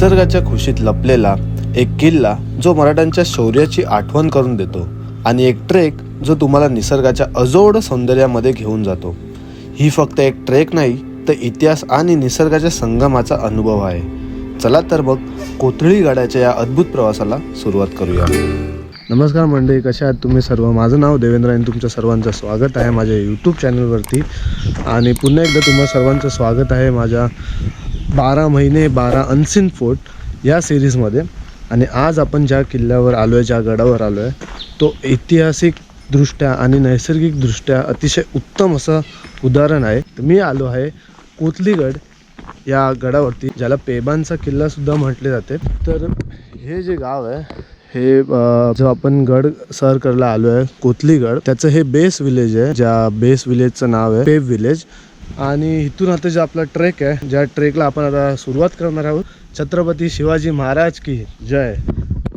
निसर्गाच्या खुशीत लपलेला एक किल्ला जो मराठ्यांच्या शौर्याची आठवण करून देतो आणि एक ट्रेक जो तुम्हाला निसर्गाच्या अजोड सौंदर्यामध्ये घेऊन जातो. ही फक्त एक ट्रेक नाही तर इतिहास आणि निसर्गाच्या संगमाचा अनुभव आहे. चला तर मग कोथळी गाड्याच्या या अद्भुत प्रवासाला सुरुवात करूया. नमस्कार मंडळी कशा आहात तुम्ही सर्व? माझं नाव देवेंद्र आणि तुमच्या सर्वांचं स्वागत आहे माझ्या यूट्यूब चॅनलवरती आणि पुन्हा एकदा तुम्हा सर्वांचं स्वागत आहे माझ्या बारा महिने बारा अनसिन फोर्ट या सिरीजमध्ये. आणि आज आपण ज्या किल्ल्यावर आलो आहे ज्या गडावर आलो आहे तो ऐतिहासिकदृष्ट्या आणि नैसर्गिकदृष्ट्या अतिशय उत्तम असं उदाहरण आहे. तर मी आलो आहे कोथलीगड या गडावरती ज्याला पेबांचा किल्लासुद्धा म्हटले जाते. तर हे जे गाव आहे हे जो आपण गड सर करायला आलो आहे कोथलीगड त्याचं हे बेस विलेज आहे. ज्या बेस विलेजचं नाव आहे पेब विलेज. आणि इथून आता जो आपला ट्रेक आहे ज्या ट्रेकला आपण आता सुरुवात करणार आहोत छत्रपती शिवाजी महाराज की जय.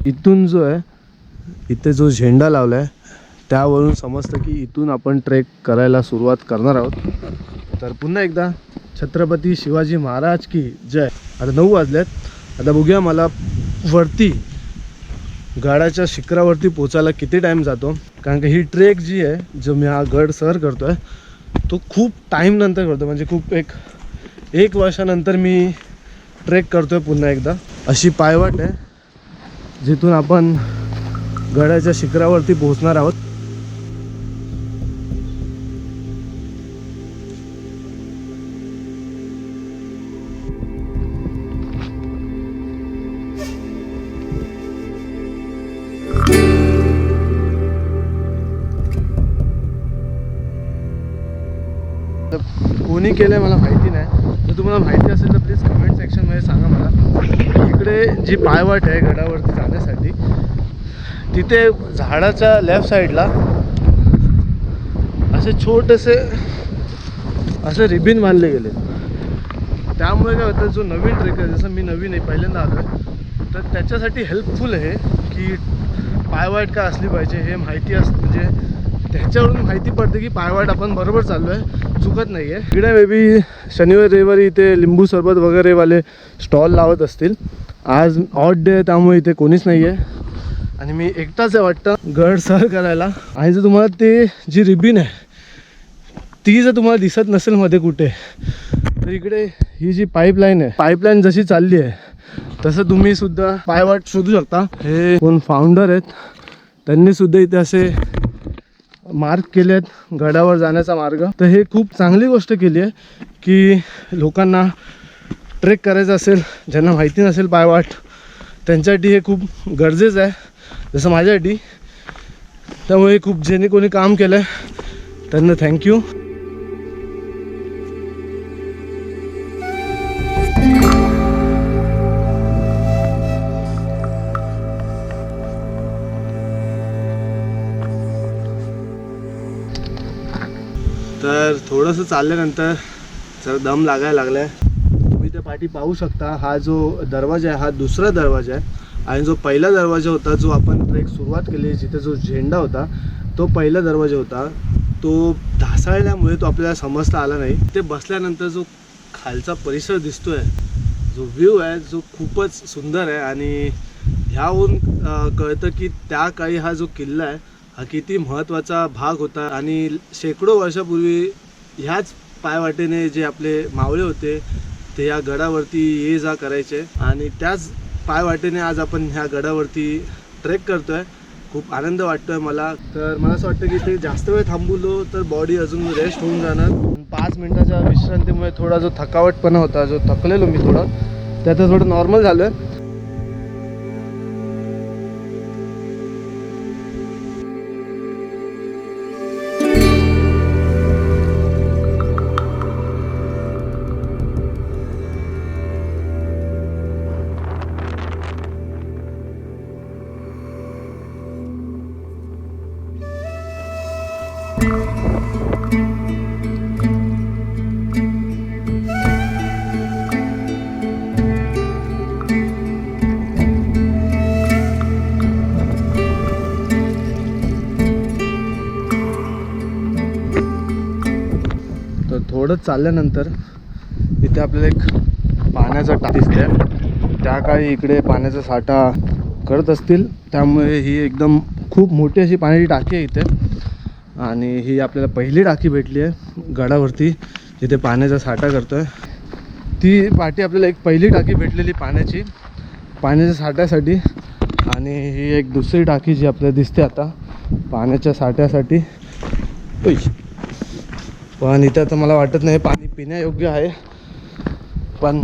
इथून जो आहे इथे जो झेंडा लावला आहे त्यावरून समजतं की इथून आपण ट्रेक करायला सुरुवात करणार आहोत. तर पुन्हा एकदा छत्रपती शिवाजी महाराज की जय. आता नऊ वाजल्यात आता बघूया मला वरती गडाच्या शिखरावरती पोचायला किती टाईम जातो. कारण की ही ट्रेक जी आहे जो मी हा गड सर करतो आहे तो खूप टाईम नंतर करतो म्हणजे खूप एक एक वर्षानंतर मी ट्रेक करतो आहे पुन्हा एकदा. अशी पायवाट आहे जिथून आपण गडाच्या शिखरावरती पोहोचणार आहोत. कोणी केलं आहे मला माहिती नाही. जर तुम्हाला माहिती असेल तर प्लीज कमेंट सेक्शनमध्ये सांगा मला. इकडे जी पायवाट आहे गडावरती जाण्यासाठी तिथे झाडाच्या लेफ्ट साईडला असे छोटेसे असे रिबिन बांधले गेले. त्यामुळे काय होतं जो नवीन ट्रेक आहे जसं मी नवीन आहे पहिल्यांदा आलो आहे तर त्याच्यासाठी हेल्पफुल आहे की पायवाट का असली पाहिजे हे माहिती असं म्हणजे त्याच्यावरून माहिती पडते की पायवाट आपण बरोबर चाललो आहे चुकत नाही आहे इकडे बेबी शनिवार रविवारी इथे लिंबू सरबत वगैरेवाले स्टॉल लावत असतील. आज ऑड डे आहे त्यामुळे इथे कोणीच नाही आहे आणि मी एकटाच आहे वाटतं. गड सर करायला. आणि जर तुम्हाला ते जी रिबीन आहे ती जर तुम्हाला दिसत नसेल मध्ये कुठे तर इकडे ही जी पाईपलाईन आहे पाईपलाईन जशी चालली आहे तसं तुम्ही सुद्धा पायवाट शोधू शकता. हे कोण फाउंडर आहेत त्यांनी सुद्धा इथे असे मार्क केले आहेत गडावर जाण्याचा मार्ग. तर हे खूप चांगली गोष्ट केली आहे की लोकांना ट्रेक करायचं असेल ज्यांना माहिती नसेल पायवाट त्यांच्यासाठी हे खूप गरजेचं आहे. जसं माझ्यासाठी. त्यामुळे खूप ज्याने कोणी काम केलं आहे त्यांना थँक्यू थोडंसं चालल्यानंतर सर दम लागायला लागला आहे तुम्ही त्या पाठी पाहू शकता हा जो दरवाजा आहे हा दुसरा दरवाजा आहे. आणि जो पहिला दरवाजा होता जो आपण ट्रेक सुरुवात केली जिथे जो झेंडा होता तो पहिला दरवाजा होता. तो ढासाळल्यामुळे तो आपल्याला समजता आला नाही. ते बसल्यानंतर जो खालचा परिसर दिसतोय जो व्ह्यू आहे जो खूपच सुंदर आहे. आणि ह्याहून कळतं की त्या काळी हा जो किल्ला आहे हा किती महत्त्वाचा भाग होता. आणि शेकडो वर्षापूर्वी ह्याच पायवाटेने जे आपले मावळे होते ते या गडावरती ये जा करायचे. आणि त्याच पायवाटेने आज आपण ह्या गडावरती ट्रेक करतोय. खूप आनंद वाटतोय मला. तर मला असं वाटतं की ते जास्त वेळ थांबवलो तर बॉडी अजून रेस्ट होऊन जाणार. पाच मिनिटाच्या विश्रांतीमुळे थोडा जो थकावटपणा होता जो थकलेलो मी थोडं त्याचं थोडं नॉर्मल झालं. तर थोडं चालल्यानंतर इथे आपल्याला एक पाण्याचा टाक दिसते त्या काळी इकडे पाण्याचा साठा करत असतील त्यामुळे ही एकदम खूप मोठी अशी पाण्याची टाकी आहे इथे. आणि ही आपल्याला पहिली टाकी भेटली आहे गडावरती जिथे पाण्याचा साठा करतो आहे ती पाठी आपल्याला एक पहिली टाकी भेटलेली पाण्याची पाण्याच्या साठ्यासाठी. आणि ही एक दुसरी टाकी जी आपल्याला दिसते आता पाण्याच्या साठ्यासाठी. पण इथं तर मला वाटत नाही पाणी पिण्यायोग्य आहे. पण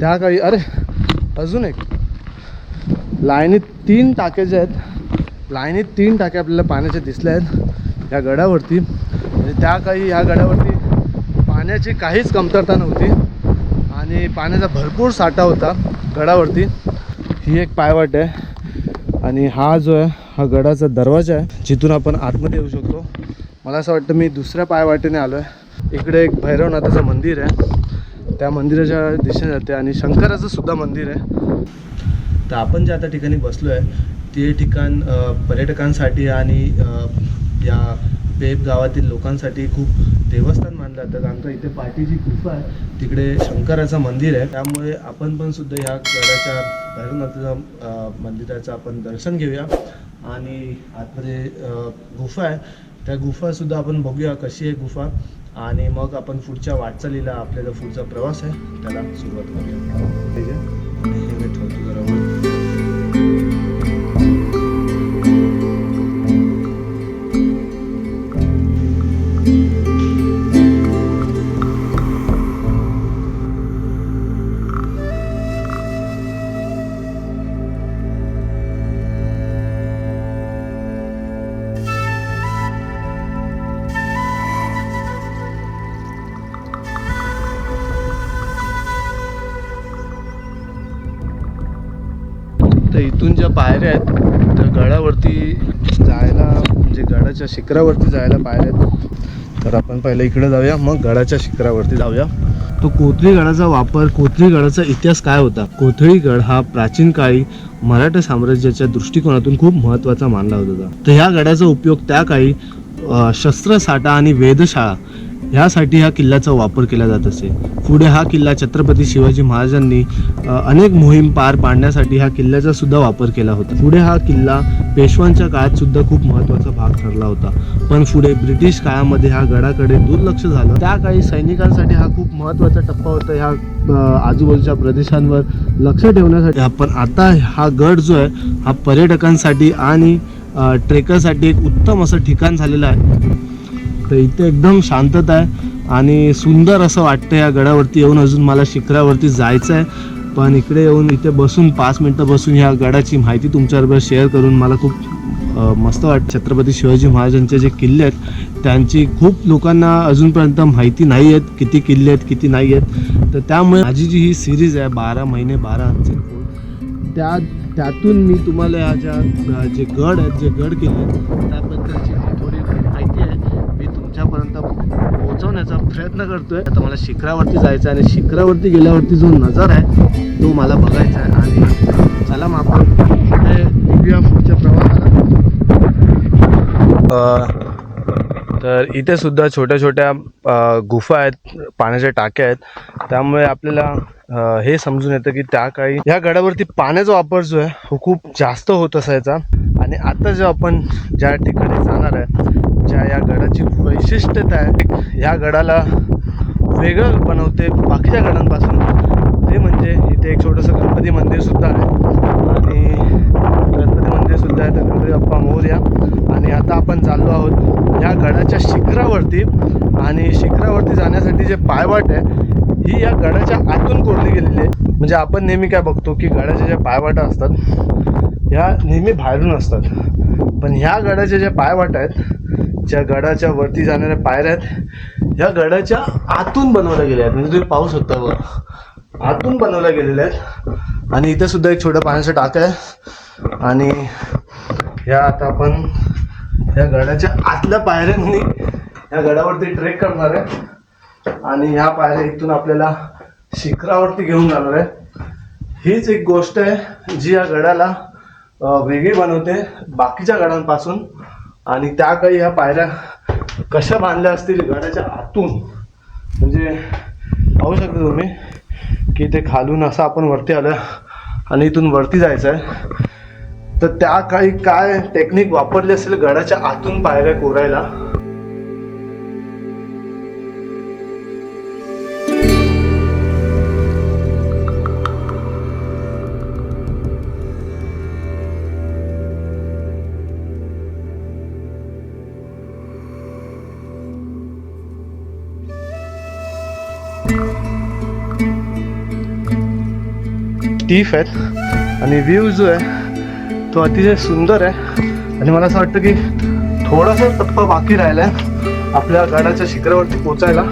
त्या काळी अरे अजून एक. लाईनीत तीन टाक्या ज्या आहेत लाईनीत तीन टाक्या आपल्याला पाण्याच्या दिसल्या आहेत या गडावरती. म्हणजे त्या काही ह्या गडावरती पाण्याची काहीच कमतरता नव्हती. आणि पाण्याचा भरपूर साठा होता गडावरती. ही एक पायवाट आहे. आणि हा जो आहे हा गडाचा दरवाजा आहे जिथून आपण आतमध्ये येऊ शकतो. मला असं वाटतं मी दुसऱ्या पायवाटेने आलो आहे इकडे एक भैरवनाथाचं मंदिर आहे. त्या मंदिराच्या दिशेने जाते. आणि शंकराचं सुद्धा मंदिर आहे. तर आपण ज्या आता ठिकाणी बसलो आहे ते ठिकाण पर्यटकांसाठी आणि या पेप गावातील लोकांसाठी खूप देवस्थान मानलं जातं. कारण का इथे पाठीची गुफा आहे. तिकडे शंकराचं मंदिर आहे. त्यामुळे आपण पण सुद्धा या गडाच्या भैरवनाथाच्या मंदिराचं आपण दर्शन घेऊया. आणि आतमध्ये गुफा आहे. त्या गुफासुद्धा आपण बघूया कशी आहे गुफा. आणि मग आपण पुढच्या वाटचालीला आपल्याला पुढचा प्रवास आहे. त्याला सुरुवात करूया. ठीक आहे? पायऱ्या आहेत. तर गडावरती जायला म्हणजे गडाच्या शिखरावरती जायला पायऱ्या आहेत. तर आपण पहिलं इकडे जाऊया मग गडाच्या शिखरावरती जाऊया. तो कोथळी गडाचा वापर कोथळी गडाचा इतिहास काय होता? कोथळी गड हा प्राचीन काळी मराठा साम्राज्याच्या दृष्टिकोनातून खूप महत्त्वाचा मानला होता. तर ह्या गडाचा उपयोग त्या काळी शस्त्रसाठा आणि वेधशाळा ह्यासाठी ह्या किल्ल्याचा वापर केला जात असे. पुढे हा किल्ला छत्रपती शिवाजी महाराजांनी अनेक मोहीम पार पाडण्यासाठी ह्या किल्ल्याचा सुद्धा वापर केला होता. पुढे हा किल्ला पेशवांच्या काळात सुद्धा खूप महत्त्वाचा भाग ठरला होता. पण पुढे ब्रिटिश काळामध्ये ह्या गडाकडे दुर्लक्ष झालं. त्या काळी सैनिकांसाठी हा खूप महत्त्वाचा टप्पा होता. ह्या आजूबाजूच्या प्रदेशांवर लक्ष ठेवण्यासाठी. पण आता हा गड जो आहे हा पर्यटकांसाठी आणि ट्रेकरसाठी एक उत्तम असं ठिकाण झालेलं आहे. तर इथे एकदम शांतता आहे आणि सुंदर असं वाटतं या गडावरती येऊन. अजून मला शिखरावरती जायचं आहे पण इकडे येऊन इथे बसून पाच मिनटं बसून ह्या गडाची माहिती तुमच्याबरोबर शेअर करून मला खूप मस्त वाटतं. छत्रपती शिवाजी महाराजांचे जे किल्ले आहेत त्यांची खूप लोकांना अजूनपर्यंत माहिती नाही आहेत किती किल्ले आहेत किती नाही आहेत. तर त्यामुळे माझी जी ही सिरीज आहे बारा महिने बारा अंचे त्या त्यातून मी तुम्हाला ह्या ज्या जे गड आहेत जे गड किल्ले आहेत जी थोडी माहिती आहे मी तुमच्यापर्यंत पोचवण्याचा प्रयत्न करतोय. आता मला शिखरावरती जायचं आहे आणि शिखरावरती गेल्यावरती जो नजर आहे तो मला बघायचा आहे. आणि चला मग आपण निघूया पुढच्या तर इथे सुद्धा छोट्या छोट्या गुफा आहेत पाण्याच्या टाक्या आहेत. त्यामुळे आपल्याला हे समजून येतं की त्या काळी या गडावरती पाण्याचा वापर जो आहे हो खूप जास्त होत असायचा. आणि आता जेव्हा आपण ज्या ठिकाणी जाणार आहे ज्या या गडाची वैशिष्ट्यता आहे या गडाला वेगळं बनवते बाकीच्या गडांपासून ते म्हणजे इथे एक छोटंसं गणपती मंदिरसुद्धा आहे. आणि गणपती मंदिरसुद्धा आहे तर गणपती बाप्पा मोर्या. आणि आता आपण चाललो आहोत या गडाच्या शिखरावरती. आणि शिखरावरती जाण्यासाठी जे पायवाट आहे ही या गडाच्या आतून कोरली गेलेली आहे. म्हणजे आपण नेहमी काय बघतो की गडाच्या ज्या पायवाटा असतात ह्या नेहमी बाहेरून असतात. पण ह्या गडाच्या ज्या पायवाटा आहेत ज्या गडाच्या वरती जाणाऱ्या पायऱ्या आहेत ह्या गडाच्या आतून बनवल्या गेल्या आहेत. म्हणजे तुम्ही पाहू शकता बघा. आतून बनवल्या गेलेल्या आहेत. आणि इथे सुद्धा एक छोटं पाण्याचं टाक आहे. आणि ह्या आता आपण या गडाच्या आतल्या पायऱ्यांनी या गडावरती ट्रेक करणार आहे. आणि ह्या पायऱ्या इथून आपल्याला शिखरावरती घेऊन जाणार आहे. हीच एक गोष्ट आहे जी या गडाला वेगळी बनवते बाकीच्या गडांपासून. आणि त्या काही ह्या पायऱ्या कशा बांधल्या असतील गडाच्या आतून. म्हणजे पाहू शकता तुम्ही की ते खालून असं आपण वरती आलं आणि इथून वरती जायचं आहे. तर त्या काळी काय टेक्निक वापरली असेल गडाच्या आतून पायऱ्या कोरायला? टीफ आहेत आणि व्ह्यू जो आहे तो अतिशय सुंदर आहे. आणि मला असं वाटतं की थोडासा टप्पा बाकी राहिला आहे आपल्या गडाच्या शिखरावरती पोचायला.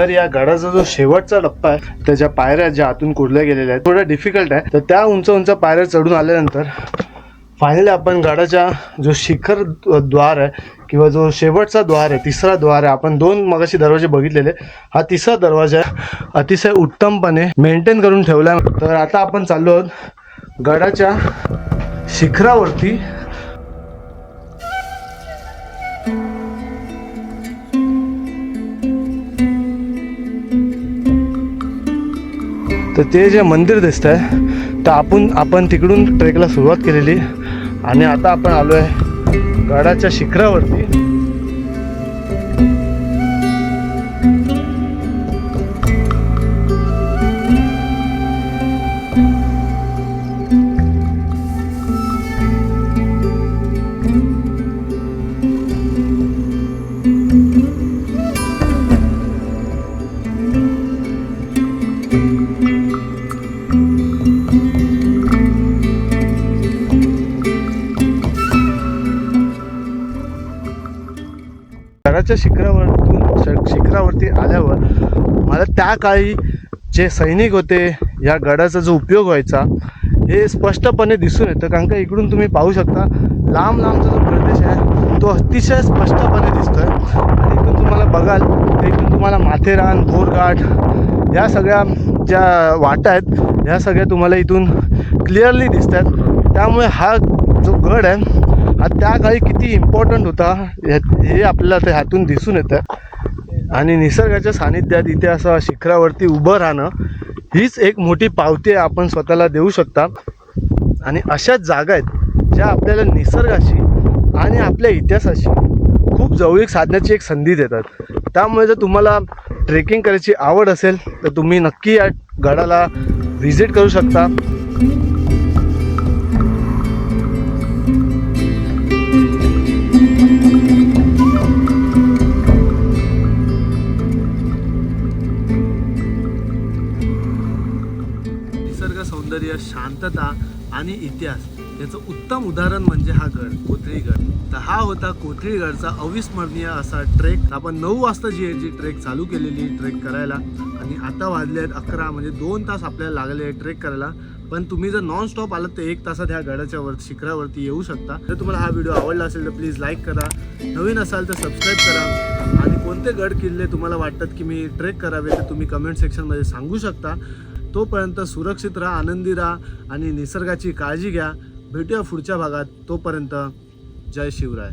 तर या गडाचा जो शेवटचा टप्पा आहे त्याच्या पायऱ्या ज्या आतून कुरल्या गेलेल्या आहेत थोडं डिफिकल्ट आहे. तर त्या उंच उंच पायऱ्या चढून आल्यानंतर फायनली आपण गडाच्या जो शिखर द्वार आहे किंवा जो शेवटचा द्वार आहे तिसरा द्वार आहे आपण दोन मगाशी दरवाजे बघितलेले हा तिसरा दरवाजा अतिशय उत्तमपणे मेंटेन करून ठेवला तर आता आपण चाललो आहोत गडाच्या शिखरावरती. तर ते जे मंदिर दिसत आहे तर आपण आपण तिकडून ट्रेकला सुरुवात केलेली. आणि आता आपण आलो आहे गडाच्या शिखरावरती. गडाच्या शिखरावरतून श- शिखरावरती आल्यावर मला त्या काळी जे सैनिक होते या गडाचा जो उपयोग व्हायचा हे स्पष्टपणे दिसून येतं. कारण का इकडून तुम्ही पाहू शकता लांब लांबचा जो प्रदेश आहे तो अतिशय स्पष्टपणे दिसतोय. आणि इथून तुम्हाला बघाल तर इथून तुम्हाला माथेरान बोरघाट या सगळ्या ज्या वाटा आहेत ह्या सगळ्या तुम्हाला इथून क्लिअरली दिसत आहेत त्यामुळे हा जो गड आहे आणि त्या काळी किती इम्पॉर्टंट होता हे आपल्याला ते ह्यातून दिसून येतं. आणि निसर्गाच्या सानिध्यात इथे असं शिखरावरती उभं राहणं हीच एक मोठी पावती आपण स्वतःला देऊ शकता. आणि अशाच जागा आहेत ज्या आपल्याला निसर्गाशी आणि आपल्या इतिहासाशी खूप जवळीक साधण्याची एक संधी देतात. त्यामुळे जर तुम्हाला ट्रेकिंग करायची आवड असेल तर तुम्ही नक्की या गडाला व्हिजिट करू शकता. शांतता आणि इतिहास. याचं उत्तम उदाहरण म्हणजे हा गड कोथळीगड. तर हा होता कोथळीगडचा अविस्मरणीय असा ट्रेक. आपण नऊ वाजता जी जी ट्रेक चालू केलेली ट्रेक करायला. आणि आता वाजले आहेत अकरा म्हणजे दोन तास आपल्याला लागले ट्रेक करायला. पण तुम्ही जर नॉन स्टॉप आलात तर एक तासात ह्या गडाच्या वर शिखरावरती येऊ शकता. जर तुम्हाला हा व्हिडिओ आवडला असेल तर प्लीज लाईक करा. नवीन असाल तर सबस्क्राईब करा. आणि कोणते गड किल्ले तुम्हाला वाटतात की मी ट्रेक करावे तर तुम्ही कमेंट सेक्शनमध्ये सांगू शकता. तोपर्यंत सुरक्षित राहा आनंदी राहा आणि निसर्गाची काळजी घ्या. भेटूया पुढच्या भागात. तोपर्यंत जय शिवराय.